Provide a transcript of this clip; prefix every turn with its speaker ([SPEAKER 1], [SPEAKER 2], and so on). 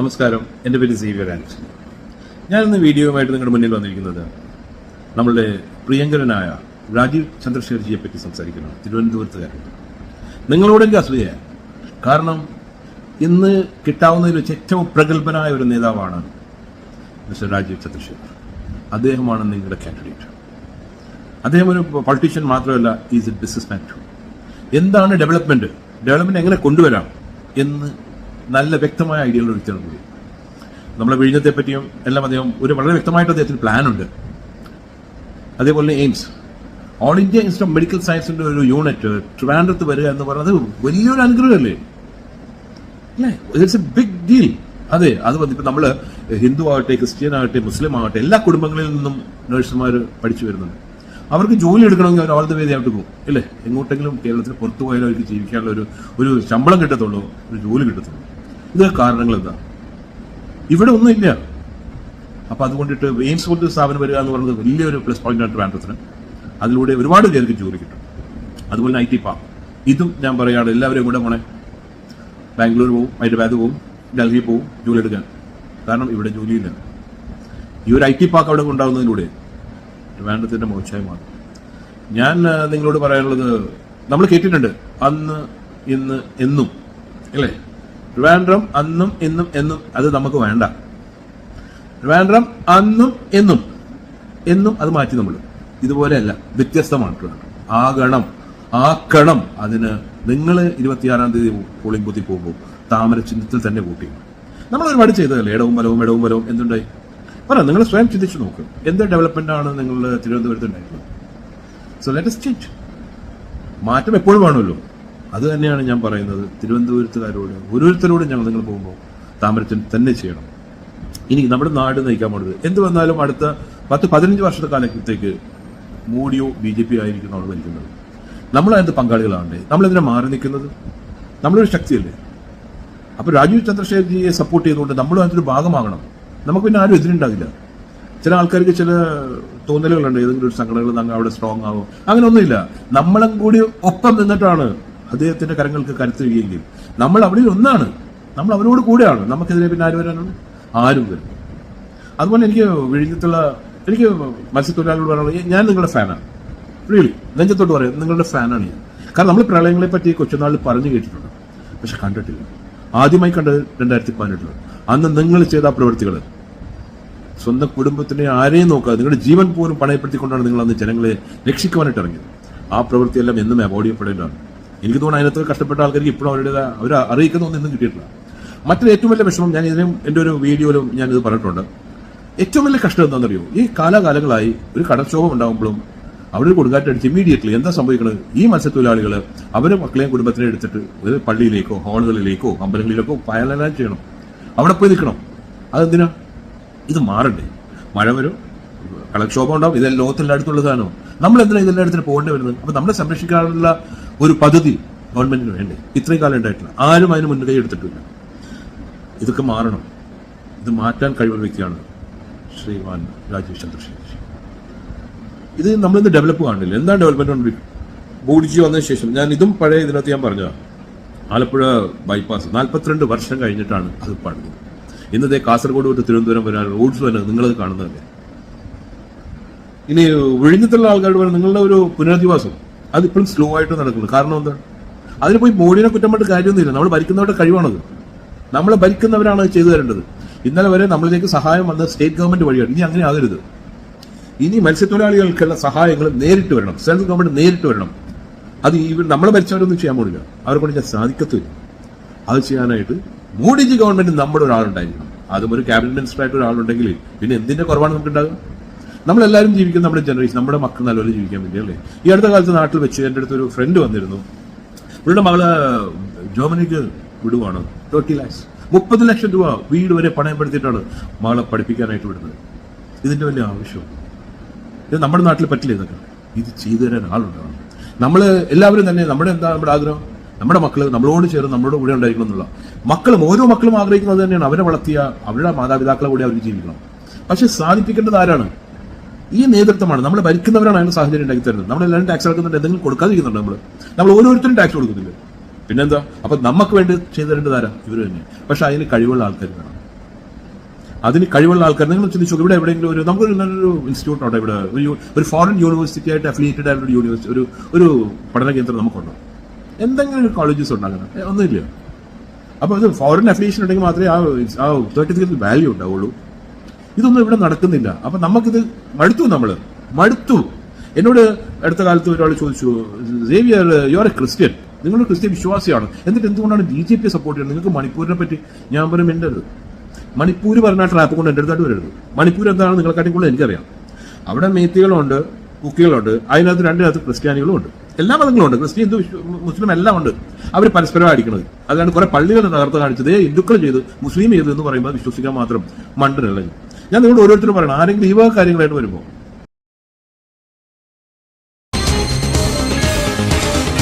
[SPEAKER 1] നമസ്കാരം. എന്റെ പേര് സീവിയർ ആൻഡ്. ഞാനിന്ന് വീഡിയോയുമായിട്ട് നിങ്ങളുടെ മുന്നിൽ വന്നിരിക്കുന്നത് നമ്മളുടെ പ്രിയങ്കരനായ രാജീവ് ചന്ദ്രശേഖർജിയെ പറ്റി സംസാരിക്കണം തിരുവനന്തപുരത്തുകാരൻ. നിങ്ങളോട് എനിക്ക് അസൂയ. കാരണം ഇന്ന് കിട്ടാവുന്നതിൽ വെച്ച് ഏറ്റവും പ്രഗത്ഭനായ ഒരു നേതാവാണ് മിസ്റ്റർ രാജീവ് ചന്ദ്രശേഖർ. അദ്ദേഹമാണ് നിങ്ങളുടെ കാൻഡിഡേറ്റ് അദ്ദേഹം ഒരു പൊളിറ്റീഷ്യൻ മാത്രമല്ല is a businessman too എന്താണ് ഡെവലപ്മെന്റ് ഡെവലപ്മെന്റ് എങ്ങനെ കൊണ്ടുവരാം എന്ന് നല്ല വ്യക്തമായ ഐഡിയകളുടെ വ്യക്തിയാണ് കൂടി നമ്മളെ വിഴിഞ്ഞത്തെ പറ്റിയും എല്ലാം അദ്ദേഹം ഒരു വളരെ വ്യക്തമായിട്ട് അദ്ദേഹത്തിന് പ്ലാൻ ഉണ്ട് അതേപോലെ AIIMS. All India institute of medical സയൻസിന്റെ ഒരു യൂണിറ്റ് ട്രിവാൻഡ്രത്ത് വരിക എന്ന് പറയുന്നത് വലിയൊരു അനുഗ്രഹമല്ലേ? അല്ലേ? ഇറ്റ്സ് എ ബിഗ് ഡീൽ അതെ അത് വന്നിപ്പോ നമ്മൾ ഹിന്ദു ആകട്ടെ ക്രിസ്ത്യൻ ആകട്ടെ മുസ്ലിം ആകട്ടെ എല്ലാ കുടുംബങ്ങളിൽ നിന്നും നഴ്സുമാർ പഠിച്ചു വരുന്നുണ്ട്. അവർക്ക് ജോലി എടുക്കണമെങ്കിൽ അവർ ഓൾ ദ വേ ആയിട്ട് പോകും. അല്ലേ എങ്ങോട്ടെങ്കിലും കേരളത്തിൽ പുറത്തു പോയാലും അവർക്ക് ജീവിക്കാനുള്ള ഒരു ഒരു ശമ്പളം കിട്ടത്തുള്ളൂ ഒരു ജോലി കിട്ടത്തുള്ളൂ. ഇത് കാരണങ്ങൾ എന്താ? ഇവിടെ ഒന്നുമില്ല അപ്പൊ അതുകൊണ്ടിട്ട് എയിംസ് പോലത്തെ സ്ഥാപനം വരിക എന്ന് പറയുന്നത് വലിയൊരു പ്ലസ് പോയിന്റ് ആണ് ട്രാൻഡത്തിന് അതിലൂടെ ഒരുപാട് പേർക്ക് ജോലി കിട്ടും. അതുപോലെ ഐ ടി പാർക്ക് ഇതും ഞാൻ പറയുകയാണ് എല്ലാവരും കൂടെ പോണേ? ബാംഗ്ലൂർ പോവും ഹൈദരാബാദ് പോവും ഡൽഹി പോവും ജോലി എടുക്കാൻ. കാരണം ഇവിടെ ജോലിയില്ല. ഈ ഒരു ഐ ടി പാർക്ക് അവിടെ ഉണ്ടാകുന്നതിലൂടെ ട്രിവാൻഡ്രത്തിന്റെ മോശമായി മാറും. ഞാൻ നിങ്ങളോട് പറയാനുള്ളത് നമ്മൾ കേട്ടിട്ടുണ്ട്. അന്ന് ഇന്ന് എന്നും. അല്ലേ? ട്രിവാൻഡ്രം അന്നും ഇന്നും എന്നും അത് നമുക്ക് വേണ്ട. ട്രിവാൻഡ്രം അന്നും എന്നും എന്നും അത് മാറ്റി നമ്മൾ ഇതുപോലെയല്ല വ്യത്യസ്തമാണ് ട്രിവാൻഡ്രം. ആകണം ആക്കണം അതിന് നിങ്ങൾ ഇരുപത്തിയാറാം തീയതി പോളിംഗ് ബൂത്തിൽ പോകുമ്പോൾ താമര ചിഹ്നത്തിൽ തന്നെ ചെയ്യണം. നമ്മൾ ഒരുപാട് ചെയ്തതല്ലേ? ഇടവും വലവും ഇടവും വലവും എന്തുണ്ടായി? പറ നിങ്ങൾ സ്വയം ചിന്തിച്ചു നോക്ക്. എന്ത് ഡെവലപ്മെന്റ് ആണ് നിങ്ങൾ തിരുവനന്തപുരത്ത് ഉണ്ടായിട്ടുള്ളത്? സോ ലെറ്റസ് ചേഞ്ച് മാറ്റം എപ്പോഴും വേണമല്ലോ. അത് തന്നെയാണ് ഞാൻ പറയുന്നത് തിരുവനന്തപുരത്തുകാരോട്. ഓരോരുത്തരോടും ഞങ്ങൾ നിങ്ങൾ പോകുമ്പോൾ താമരത്തിൽ തന്നെ ചെയ്യണം. ഇനി നമ്മുടെ നാട് നയിക്കാൻ പോണത് എന്ത് വന്നാലും അടുത്ത പത്ത് പതിനഞ്ച് വർഷത്തെ കാലത്തേക്ക് മോഡിയോ ബി ജെ പി ആയിരിക്കും നമ്മൾ ഭരിക്കുന്നത്. നമ്മൾ അതിന്റെ പങ്കാളികളാണ് നമ്മൾ എന്തിനാ മാറി നിൽക്കുന്നത്? നമ്മളൊരു ശക്തിയല്ലേ? അപ്പോൾ രാജീവ് ചന്ദ്രശേഖർജിയെ സപ്പോർട്ട് ചെയ്തുകൊണ്ട് നമ്മളും അതിന്റെ ഒരു ഭാഗമാകണം. നമുക്ക് പിന്നെ ആരും എതിരുണ്ടാകില്ല ചില ആൾക്കാർക്ക് ചില തോന്നലുകളുണ്ട്. ഏതെങ്കിലും ഒരു സംഘടനകൾ നമ്മൾ അവിടെ സ്ട്രോങ് ആവും? അങ്ങനെ ഒന്നുമില്ല നമ്മളും കൂടി ഒപ്പം നിന്നിട്ടാണ് അദ്ദേഹത്തിന്റെ കരങ്ങൾക്ക് കരുത്തുകയെങ്കിൽ നമ്മൾ അവരിൽ ഒന്നാണ്. നമ്മൾ അവരോട് കൂടെയാണ്. നമുക്കെതിരെ പിന്നെ ആര് വരാനാണ്? ആരും വരും. അതുപോലെ എനിക്ക് വിഴിഞ്ഞത്തുള്ള എനിക്ക് മത്സ്യത്തൊഴിലാളികളോട് പറയാനുള്ളത് ഞാൻ നിങ്ങളുടെ ഫാനാണ്. റിയലി നെഞ്ചത്തോട്ട് പറയാം. നിങ്ങളുടെ ഫാനാണ് ഞാൻ. കാരണം നമ്മൾ പ്രളയങ്ങളെ പറ്റി കൊച്ചുനാളിൽ പറഞ്ഞു കേട്ടിട്ടുണ്ട്. പക്ഷെ കണ്ടിട്ടില്ല. ആദ്യമായി കണ്ടത് രണ്ടായിരത്തി പതിനെട്ടിൽ അന്ന് നിങ്ങൾ ചെയ്ത പ്രവൃത്തികൾ സ്വന്തം കുടുംബത്തിനെ ആരെയും നോക്കാതെ നിങ്ങളുടെ ജീവൻ പോലും പണയപ്പെടുത്തിക്കൊണ്ടാണ് നിങ്ങൾ അന്ന് ജനങ്ങളെ രക്ഷിക്കുവാനായിട്ട് ഇറങ്ങിയത്. ആ പ്രവൃത്തിയെല്ലാം എന്നും അവോയ്ഡ് ചെയ്യപ്പെടേണ്ടതാണ്. എനിക്ക് തോന്നുന്നു അതിനകത്ത് കഷ്ടപ്പെട്ട ആൾക്കാർക്ക് ഇപ്പോഴും അവരുടെ അവർ അറിയിക്കുന്ന ഒന്നും കിട്ടിയിട്ടില്ല. മറ്റൊരു ഏറ്റവും വലിയ വിഷമം ഞാൻ ഇതിനും എന്റെ ഒരു വീഡിയോയിലും ഇത് പറഞ്ഞിട്ടുണ്ട്. ഏറ്റവും വലിയ കഷ്ടം എന്താണെന്നറിയോ? ഈ കാലാകാലങ്ങളായി ഒരു കടക്ഷോഭം ഉണ്ടാകുമ്പോഴും അവിടെ കൊടുങ്കാറ്റടിച്ച് ഇമ്മീഡിയറ്റ്ലി എന്താ സംഭവിക്കുന്നത് ഈ മത്സ്യത്തൊഴിലാളികൾ അവരെ മക്കളെയും കുടുംബത്തിനെ എടുത്തിട്ട് ഒരു പള്ളിയിലേക്കോ ഹാളുകളിലേക്കോ അമ്പലങ്ങളിലേക്കോ പയലെല്ലാം ചെയ്യണം. അവിടെ പോയി നിൽക്കണം. അതെന്തിനാ? ഇത് മാറണ്ടേ? മഴ വരും കടക്ഷോഭം ഉണ്ടാവും ഇതെല്ലാം ലോകത്തെല്ലായിടത്തുള്ളതാണോ നമ്മൾ എന്തിനാണ് ഇതെല്ലാം ഇടത്തിന് പോകേണ്ടി വരുന്നത്? അപ്പൊ നമ്മളെ സംരക്ഷിക്കാനുള്ള ഒരു പദ്ധതി ഗവൺമെന്റിന് വേണ്ടേ? ഇത്രയും കാലം ഉണ്ടായിട്ടില്ല. ആരും അതിന് മുൻകൈ എടുത്തിട്ടില്ല. ഇതൊക്കെ മാറണം. ഇത് മാറ്റാൻ കഴിവുള്ള വ്യക്തിയാണ് ശ്രീമാൻ രാജീവ് ചന്ദ്രശേഖർ ഇത് നമ്മളിന്ന് ഡെവലപ്പ് കാണില്ല. എന്താണ് ഡെവലപ്മെന്റ് ഉണ്ട് ബോഡിജി വന്നതിന് ശേഷം ഞാൻ ഇതും പഴയ ഇതിനകത്ത് ഞാൻ പറഞ്ഞതാണ് ആലപ്പുഴ ബൈപ്പാസ് നാൽപ്പത്തിരണ്ട് വർഷം കഴിഞ്ഞിട്ടാണ് അത് പണിത് ഇന്നത്തെ കാസർഗോഡ് തൊട്ട് തിരുവനന്തപുരം വരാൻ റോഡ്സ് തന്നെ നിങ്ങളത് കാണുന്നതല്ലേ? ഇനി വിഴിഞ്ഞത്തുള്ള ആൾക്കാരോട് പറയാം നിങ്ങളുടെ ഒരു പുനരധിവാസം. അതിപ്പോഴും സ്ലോ ആയിട്ട് നടക്കുന്നു. കാരണം എന്താണ് അതിന് പോയി മോഡിനെ കുറ്റം പറഞ്ഞിട്ട് കാര്യമൊന്നുമില്ല. നമ്മൾ ഭരിക്കുന്നവരുടെ കഴിവാണത്. നമ്മൾ ഭരിക്കുന്നവരാണ് ചെയ്തു തരേണ്ടത്. ഇന്നലെ വരെ നമ്മളിലേക്ക് സഹായം വന്നത് സ്റ്റേറ്റ് ഗവൺമെന്റ് വഴിയാണ്. ഇനി അങ്ങനെ ആകരുത്. ഇനി മത്സ്യത്തൊഴിലാളികൾക്കുള്ള സഹായങ്ങൾ നേരിട്ട് വരണം. സെൻട്രൽ ഗവൺമെന്റ് നേരിട്ട് വരണം. അത് ഈ നമ്മൾ ഭരിച്ചവരൊന്നും ചെയ്യാൻ പാടില്ല അവരെ കൊണ്ട് ഞാൻ സാധിക്കത്തില്ല. അത് ചെയ്യാനായിട്ട് മോഡിജി ഗവൺമെന്റ് നമ്മുടെ ഒരാളുണ്ടായിരിക്കണം. അതും ഒരു ക്യാബിനറ്റ് മിനിസ്റ്റർ ആയിട്ട് ഒരാളുണ്ടെങ്കിൽ പിന്നെ എന്തിന്റെ കുറവാണ് നമുക്ക് ഉണ്ടാകുക നമ്മളെല്ലാവരും ജീവിക്കുന്ന നമ്മുടെ ജനറേഷൻ നമ്മുടെ മക്കൾ നല്ലപോലെ ജീവിക്കാൻ വേണ്ടി അല്ലേ? ഈ അടുത്ത കാലത്ത് നാട്ടിൽ വെച്ച് എന്റെ അടുത്തൊരു ഫ്രണ്ട് വന്നിരുന്നു. ഇവരുടെ മകൾ ജർമ്മനിക്ക് വിടുവാണ്. തേർട്ടി ലാക്സ് മുപ്പത് ലക്ഷം രൂപ വീട് വരെ പണയപ്പെടുത്തിയിട്ടാണ് മകളെ പഠിപ്പിക്കാനായിട്ട് വിടുന്നത്. ഇതിന്റെ വലിയ ആവശ്യം. ഇത് നമ്മുടെ നാട്ടിൽ പറ്റില്ല ഇതൊക്കെ. ഇത് ചെയ്തു തരാൻ ആളുണ്ടാവണം നമ്മൾ എല്ലാവരും തന്നെ നമ്മുടെ എന്താ നമ്മുടെ ആഗ്രഹം? നമ്മുടെ മക്കൾ നമ്മളോട് ചേർന്ന് നമ്മളോട് കൂടെ ഉണ്ടായിരിക്കണം എന്നുള്ള. മക്കളും ഓരോ മക്കളും ആഗ്രഹിക്കുന്നത് തന്നെയാണ്. അവരെ വളർത്തിയ അവരുടെ മാതാപിതാക്കളെ കൂടെ അവർ ജീവിക്കണം. പക്ഷെ സാധിപ്പിക്കേണ്ടത് ആരാണ്? ഈ നേതൃത്വമാണ്. നമ്മൾ ഭരിക്കുന്നവരാണ് അതിന് സാഹചര്യം ഉണ്ടാക്കി തരുന്നത്. നമ്മളെല്ലാവരും ടാക്സ് അടക്കുന്നുണ്ട് എന്തെങ്കിലും കൊടുക്കാതിരിക്കുന്നുണ്ട് നമ്മൾ നമ്മൾ ഓരോരുത്തരും ടാക്സ് കൊടുക്കുന്നില്ല? പിന്നെന്താ? അപ്പൊ നമുക്ക് വേണ്ടി ചെയ്തു തരേണ്ടത് ആരാ? ഇവർ തന്നെ പക്ഷെ അതിന് കഴിവുള്ള ആൾക്കാർ വേണം. അതിന് കഴിവുള്ള ആൾക്കാർ നിങ്ങൾ ചിന്തിച്ചു ഇവിടെ എവിടെയെങ്കിലും ഒരു നമുക്കൊരു നല്ലൊരു ഇൻസ്റ്റിറ്റ്യൂട്ട് ഉണ്ടോ ഇവിടെ. ഒരു ഒരു ഫോറിൻ യൂണിവേഴ്സിറ്റി ആയിട്ട് അഫിലിയേറ്റഡ് ആയിട്ടുള്ള ഒരു യൂണിവേഴ്സിറ്റി ഒരു ഒരു പഠന കേന്ദ്രം നമുക്കുണ്ടോ. എന്തെങ്കിലും ഒരു കോളേജസ് ഉണ്ടാകണം. ഒന്നുമില്ല. അപ്പോൾ ഇത് ഫോറിൻ അഫിലിയേഷൻ ഉണ്ടെങ്കിൽ മാത്രമേ ആ ആ സർട്ടിഫിക്കറ്റിൽ വാല്യൂ ഉണ്ടാവുള്ളൂ. ഇതൊന്നും ഇവിടെ നടക്കുന്നില്ല. അപ്പൊ നമുക്കിത് മടുത്തു നമ്മൾ. മടുത്തു. എന്നോട് അടുത്ത കാലത്ത് ഒരാൾ ചോദിച്ചു Xavier you are a Christian നിങ്ങൾ ക്രിസ്ത്യൻ വിശ്വാസിയാണ്. എന്നിട്ട് എന്തുകൊണ്ടാണ് ബി ജെ പി സപ്പോർട്ട് ചെയ്യുന്നത്? നിങ്ങൾക്ക് മണിപ്പൂരിനെ പറ്റി ഞാൻ പറയും എന്റെ അടുത്ത് മണിപ്പൂർ പറഞ്ഞ ട്രാപ്പ് കൊണ്ട് എന്റെ അടുത്തായിട്ട് വരരുത്. മണിപ്പൂർ എന്താണ് നിങ്ങളെക്കാട്ടി കൂടുതൽ എനിക്കറിയാം. അവിടെ മേത്തികളുണ്ട് കുക്കികളുണ്ട് അതിനകത്ത് രണ്ടിനകത്ത് ക്രിസ്ത്യാനികളും ഉണ്ട്. എല്ലാ മതങ്ങളും ഉണ്ട്. ക്രിസ്ത്യൻ ഹിന്ദു മുസ്ലിം എല്ലാം ഉണ്ട്. അവർ പരസ്പരം അടിക്കുന്നത് അതാണ് കുറെ പള്ളികൾ തകർത്ത് കാണിച്ചത് ഹിന്ദുക്കൾ ചെയ്ത് മുസ്ലിം ചെയ്തു എന്ന് പറയുമ്പോൾ വിശ്വസിക്കാൻ മാത്രം മണ്ടനല്ല ഞാൻ. ഞാൻ നിങ്ങളോട് ഓരോരുത്തരും പറയണം. ആരെങ്കിലും ഈ വക കാര്യങ്ങളായിട്ട് വരുമ്പോൾ